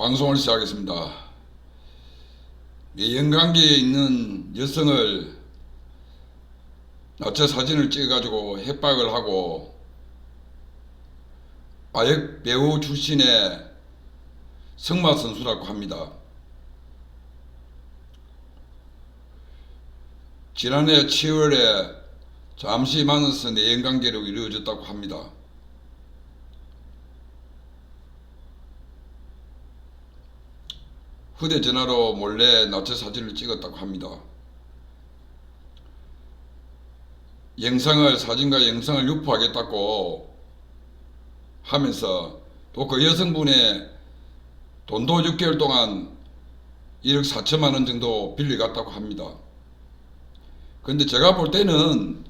방송을 시작하겠습니다. 이 영관계에 있는 여성을 나체 사진을 찍어가지고 협박을 하고 아역 배우 출신의 승마 선수라고 합니다. 지난해 7월에 잠시 만나서 내연관계로 이루어졌다고 합니다. 휴대전화로 몰래 나체 사진을 찍었다고 합니다. 영상을 사진과 영상을 유포하겠다고 하면서 또 그 여성분의 돈도 6개월 동안 1억 4천만 원 정도 빌려갔다고 합니다. 그런데 제가 볼 때는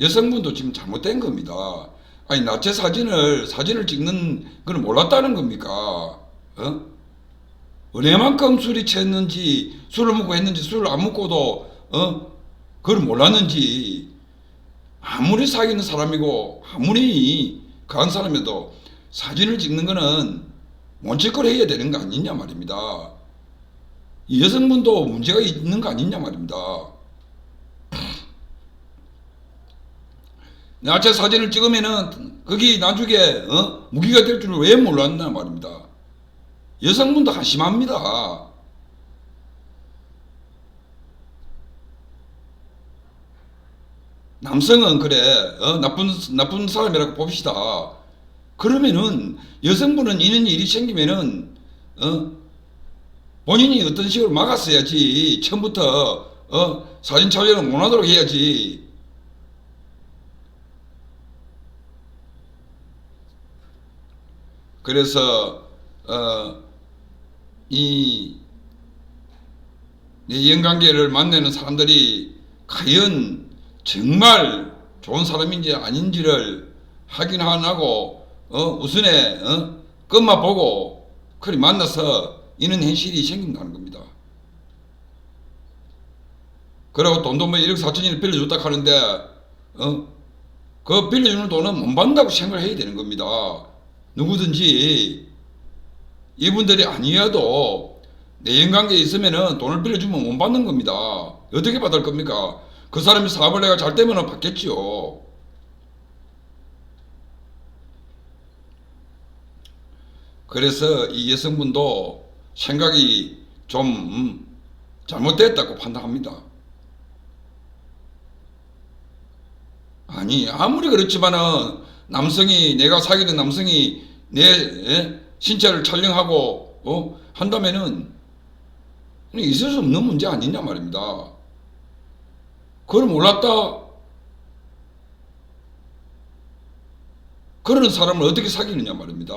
여성분도 지금 잘못된 겁니다. 아니 나체 사진을 사진을 찍는 건 몰랐다는 겁니까? 어? 은혜만큼 술이 챘는지 술을 먹고 했는지 술을 안 먹고도 어 그걸 몰랐는지 아무리 사귀는 사람이고 아무리 강한 사람이도 사진을 찍는 거는 원칙걸 해야 되는 거 아니냐 말입니다. 이 여성분도 문제가 있는 거 아니냐 말입니다. 나체 사진을 찍으면은 거기 나중에 어? 무기가 될 줄을 왜 몰랐나 말입니다. 여성분도 한심합니다. 남성은 그래 어? 나쁜 나쁜 사람이라고 봅시다. 그러면은 여성분은 이런 일이 생기면은 어? 본인이 어떤 식으로 막았어야지 처음부터 어? 사진 촬영을 못하도록 해야지. 그래서 어, 이 연관계를 만나는 사람들이 과연 정말 좋은 사람인지 아닌지를 확인 안 하고 어, 우선에 어, 끝만 보고 그리 만나서 이런 현실이 생긴다는 겁니다. 그리고 돈도 뭐 1억 4천이나 빌려줬다 하는데 어, 그 빌려주는 돈은 못 받는다고 생각을 해야 되는 겁니다. 누구든지 이분들이 아니어도 내연관계에 있으면은 돈을 빌려주면 못 받는 겁니다. 어떻게 받을 겁니까? 그 사람이 사업을 내가 잘 되면 받겠지요. 그래서 이 여성분도 생각이 좀 음, 잘못됐다고 판단합니다. 아니 아무리 그렇지만은 남성이 내가 사귀는 남성이 내 에? 신체를 촬영하고 어? 한다면은 있을 수 없는 문제 아니냐 말입니다. 그걸 몰랐다. 그런 사람을 어떻게 사귀느냐 말입니다.